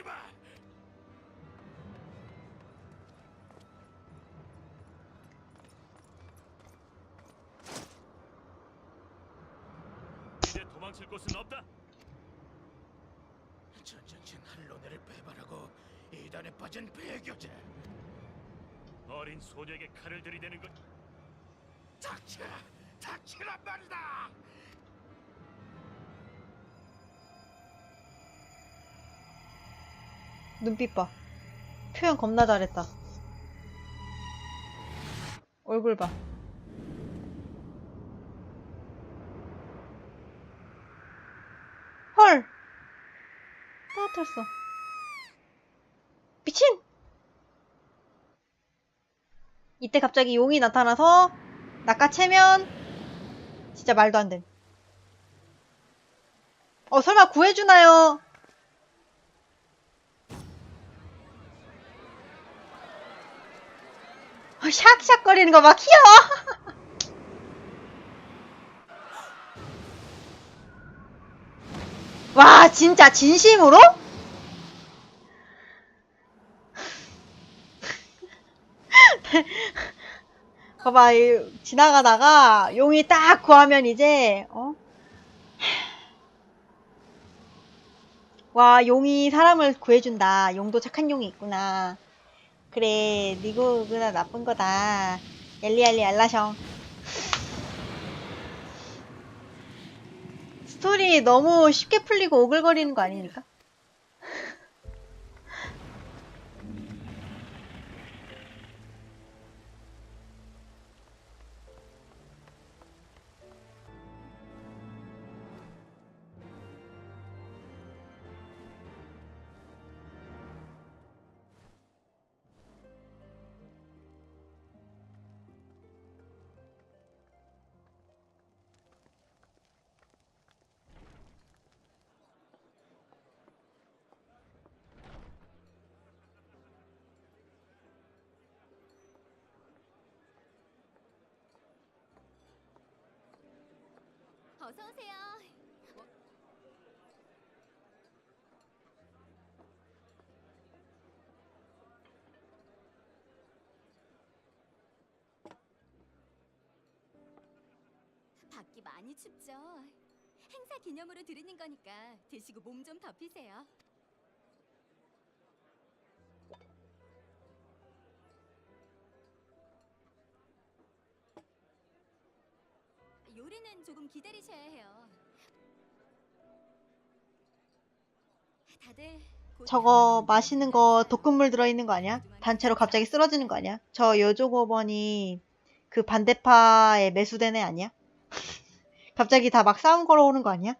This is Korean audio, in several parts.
오지 마. 이제 도망칠 곳은 없다. 전쟁신 할로네를 배반하고 이단에 빠진 배교자. 어린 소녀에게 칼을 들이대는 것. 닥쳐, 닥치란 말이다. 눈빛 봐. 표현 겁나 잘했다. 얼굴 봐. 헐! 떨어뜨렸어. 미친! 이때 갑자기 용이 나타나서 낚아채면 진짜 말도 안 돼. 어, 설마 구해주나요? 어, 샥샥 거리는 거 막 귀여워. 와, 진짜 진심으로? 봐봐, 이 지나가다가 용이 딱 구하면 이제, 어? 와, 용이 사람을 구해준다. 용도 착한 용이 있구나. 그래, 니구나 나쁜 거다. 엘리알리 알라셩. 스토리 너무 쉽게 풀리고 오글거리는 거 아닙니까? 어서 오세요. 밖이 많이 춥죠? 행사 기념으로 드리는 거니까 드시고 몸 좀 덮이세요. 요리는 조금 기다리셔야 해요. 다들 곧 저거 마시는 거 독극물 들어있는 거 아니야? 단체로 갑자기 쓰러지는 거 아니야? 저 여족 5번이 그 반대파에 매수된 애 아니야? 갑자기 다 막 싸움 걸어오는 거 아니야?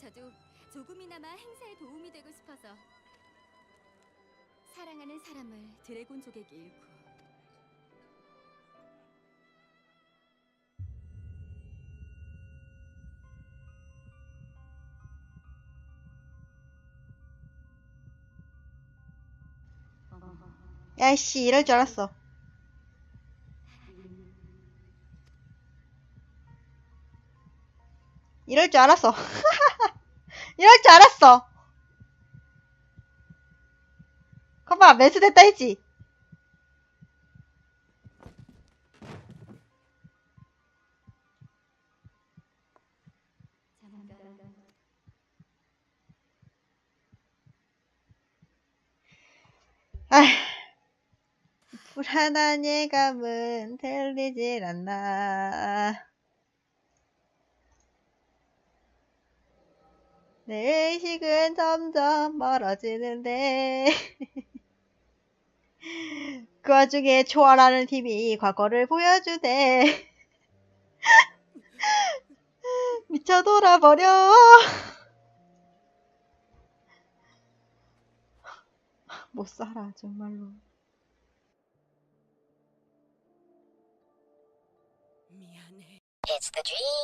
저도 조금이나마 행사에 도움이 되고 싶어서 사랑하는 사람을 드래곤족에게 잃고 야이씨 이럴 줄 알았어. 이럴 줄 알았어. 이럴 줄 알았어. 봐봐 매수됐다 했지. 불안한 예감은 들리질 않나. 내 의식은 점점 멀어지는데. 그 와중에 초월하는 힘이 과거를 보여주네. 미쳐 돌아버려. 못 살아, 정말로. The dream.